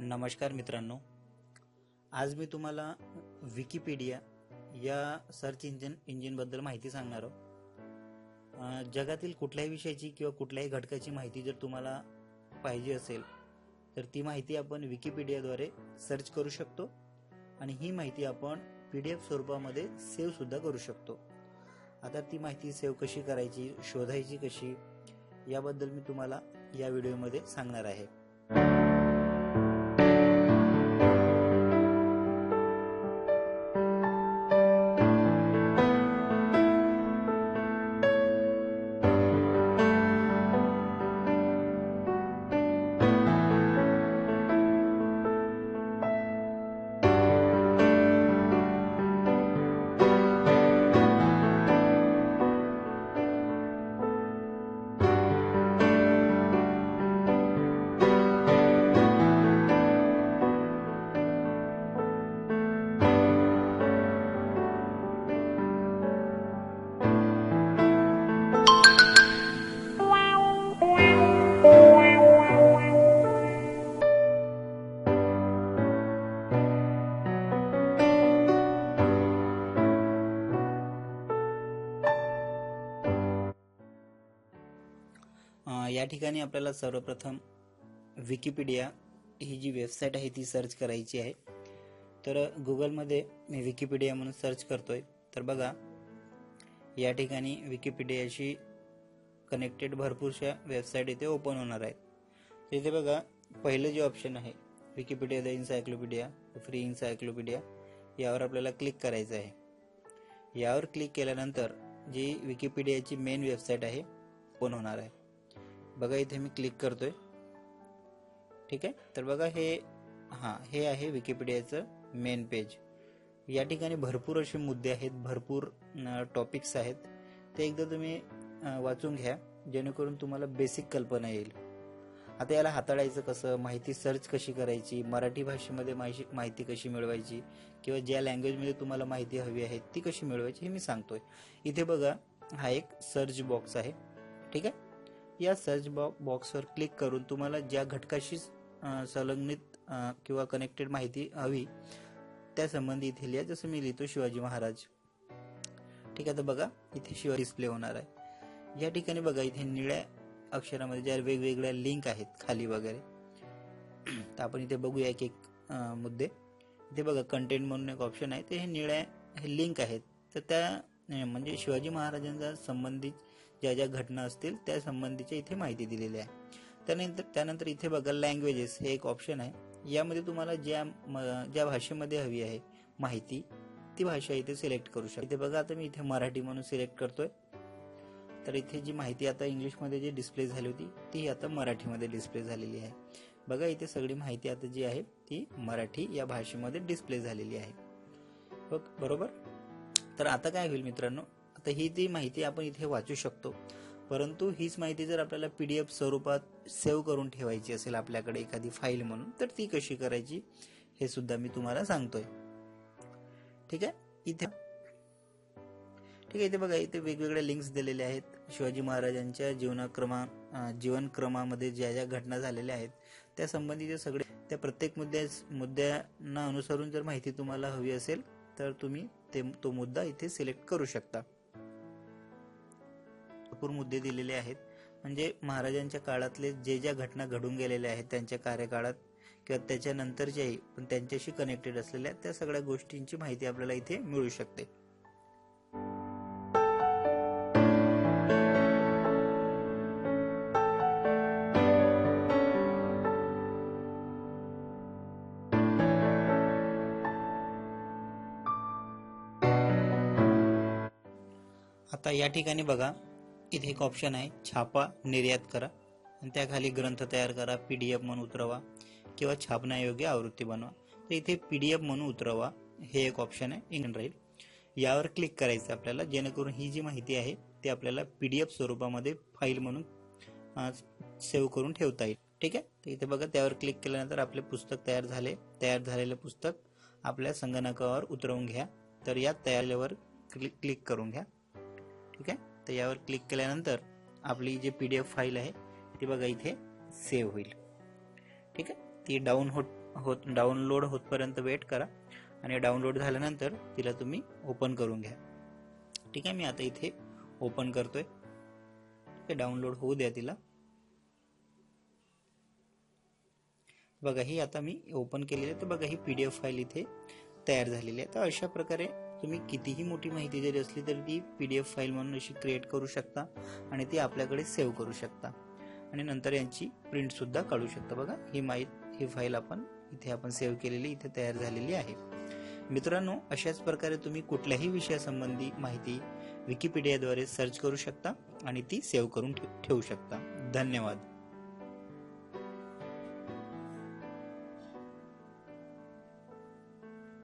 नमस्कार मित्रांनो. आज मी तुम्हाला विकिपीडिया या सर्च इंजिन इंजिनबद्दल माहिती सांगणार आहोत जगातील कुठल्याही विषयाची किंवा कुठल्याही घटकाची माहिती जर तुम्हाला पाहिजे असेल तर ती माहिती आपण विकिपीडियाद्वारे सर्च करू शकतो आणि ही माहिती आपण पी डी एफ स्वरूपामध्ये सेव्ह सुद्धा करू शकतो. आता ती माहिती सेव्ह कशी करायची शोधायची कशी याबद्दल मी तुम्हाला या व्हिडिओमध्ये सांगणार आहे. ठिकाणी आपल्याला सर्वप्रथम विकिपीडिया ही जी वेबसाईट आहे ती सर्च करायची आहे. तर गुगलमध्ये मी विकिपीडिया म्हणून सर्च करतोय. तर बघा या ठिकाणी विकिपीडियाशी कनेक्टेड भरपूरशा वेबसाईट इथे ओपन होणार आहेत. तिथे बघा पहिलं जे ऑप्शन आहे Wikipedia the encyclopedia free encyclopedia यावर आपल्याला क्लिक करायचं आहे. यावर क्लिक केल्यानंतर जी विकिपीडियाची मेन वेबसाईट आहे ओपन होणार आहे. बघा इथे मी क्लिक करतोय. ठीक आहे? तर बघा हे हां हे आहे विकिपीडियाचं मेन पेज या ठिकाणी भरपूर असे मुद्दे आहेत भरपूर टॉपिक्स आहेत. ते एकदा तुम्ही वाचून घ्या जेणेकरून तुम्हाला बेसिक कल्पना येईल. आता याला हाताळायचं कसं? माहिती सर्च कशी करायची? मराठी भाषेमध्ये माहिती माहिती कशी मिळवायची? किंवा ज्या लँग्वेजमध्ये तुम्हाला माहिती हवी आहे ती कशी मिळवायची हे मी सांगतोय. इथे बघा हा एक सर्च बॉक्स आहे. ठीक आहे? या सर्च बॉ बॉक्सवर क्लिक करून तुम्हाला ज्या घटकाशी संलग्नित किंवा कनेक्टेड माहिती हवी त्यासंबंधी इथे लिहा. जसं मी लिहितो शिवाजी महाराज. ठीक आहे तर बघा इथे शिवाजी डिस्प्ले होणार आहे. या ठिकाणी बघा इथे निळ्या अक्षरामध्ये ज्या वेगवेगळ्या लिंक आहेत खाली वगैरे. तर आपण इथे बघूया एक एक मुद्दे. इथे बघा कंटेंट म्हणून एक ऑप्शन आहे. ते हे निळ्या हे लिंक आहेत. तर त्या म्हणजे शिवाजी महाराजांचा संबंधित ज्या ज्या घटना असतील त्या संबंधीच्या इथे माहिती दिलेली आहे. त्यानंतर त्यानंतर इथे बघा लँग्वेजेस हे एक ऑप्शन आहे. यामध्ये तुम्हाला ज्या म- ज्या भाषेमध्ये हवी आहे माहिती ती भाषा इथे सिलेक्ट करू शकता. इथे बघा आता मी इथे मराठी म्हणून सिलेक्ट करतोय. तर इथे जी माहिती आता इंग्लिशमध्ये जी डिस्प्ले झाली होती ती आता मराठीमध्ये डिस्प्ले झालेली आहे. बघा इथे सगळी माहिती आता जी आहे ती मराठी या भाषेमध्ये डिस्प्ले झालेली आहे. बरोबर? तर आता काय होईल मित्रांनो? तर ही ती माहिती आपण इथे वाचू शकतो. परंतु हीच माहिती जर आपल्याला पी डी एफ स्वरूपात सेव्ह करून ठेवायची असेल आपल्याकडे एखादी फाईल म्हणून तर ती कशी करायची? हे सुद्धा मी तुम्हाला सांगतोय. ठीक आहे? इथे ठीक आहे इथे बघा इथे वेगवेगळ्या लिंक्स दिलेल्या आहेत. शिवाजी महाराजांच्या जीवनाक्रमा जीवन जीवनक्रमामध्ये ज्या ज्या घटना झालेल्या आहेत त्या संबंधीचे सगळे त्या प्रत्येक मुद्द्या मुद्द्यांना अनुसरून जर माहिती तुम्हाला हवी असेल तर तुम्ही ते तो मुद्दा इथे सिलेक्ट करू शकता. भरपूर मुद्दे दिलेले आहेत. म्हणजे महाराजांच्या काळातले जे ज्या घटना घडून गेलेल्या आहेत त्यांच्या कार्यकाळात किंवा त्याच्यानंतरच्याही पण त्यांच्याशी कनेक्टेड असलेल्या त्या सगळ्या गोष्टींची माहिती आपल्याला इथे मिळू शकते. आता या ठिकाणी बघा इथे एक ऑप्शन आहे. छापा निर्यात करा. आणि त्याखाली ग्रंथ तयार करा. पी डी एफ म्हणून उतरवा. किंवा छापण्यायोग्य आवृत्ती बनवा. तर इथे पी डी एफ म्हणून उतरवा. हे एक ऑप्शन आहे. इंग्लंड राहील यावर क्लिक करायचं आपल्याला. जेणेकरून ही जी माहिती आहे ती आपल्याला पी डी एफ स्वरूपामध्ये फाईल म्हणून सेव्ह करून ठेवता येईल. ठीक आहे? तर इथे बघा त्यावर क्लिक केल्यानंतर आपले पुस्तक तयार झाले. तयार झालेले पुस्तक आपल्या संगणकावर उतरवून घ्या. तर या तयारीवर क्लिक क्लिक करून घ्या. ठीक आहे? तर यावर क्लिक केल्यानंतर आपली जी पी डी एफ फाईल आहे ती बघा इथे सेव्ह होईल. ठीक आहे? ती डाऊन होत होत डाउनलोड होतपर्यंत वेट करा आणि डाउनलोड झाल्यानंतर तिला तुम्ही ओपन करून घ्या. ठीक आहे? मी आता इथे ओपन करतोय. ते डाउनलोड होऊ द्या तिला. बघा ही आता मी ओपन केलेली आहे. तर बघा ही पी डी एफ फाईल इथे तयार झालेली आहे. तर अशा प्रकारे तुम्ही कितीही मोठी माहिती जरी असली तरी ती पी डी एफ फाईल म्हणून अशी क्रिएट करू शकता आणि ती आपल्याकडे सेव्ह करू शकता. आणि नंतर यांची प्रिंटसुद्धा काढू शकता. बघा ही माहिती ही फाईल आपण इथे आपण सेव्ह केलेली इथे तयार झालेली आहे. मित्रांनो अशाच प्रकारे तुम्ही कुठल्याही विषयासंबंधी माहिती विकिपीडियाद्वारे सर्च करू शकता आणि ती सेव्ह करून ठेवू शकता. धन्यवाद.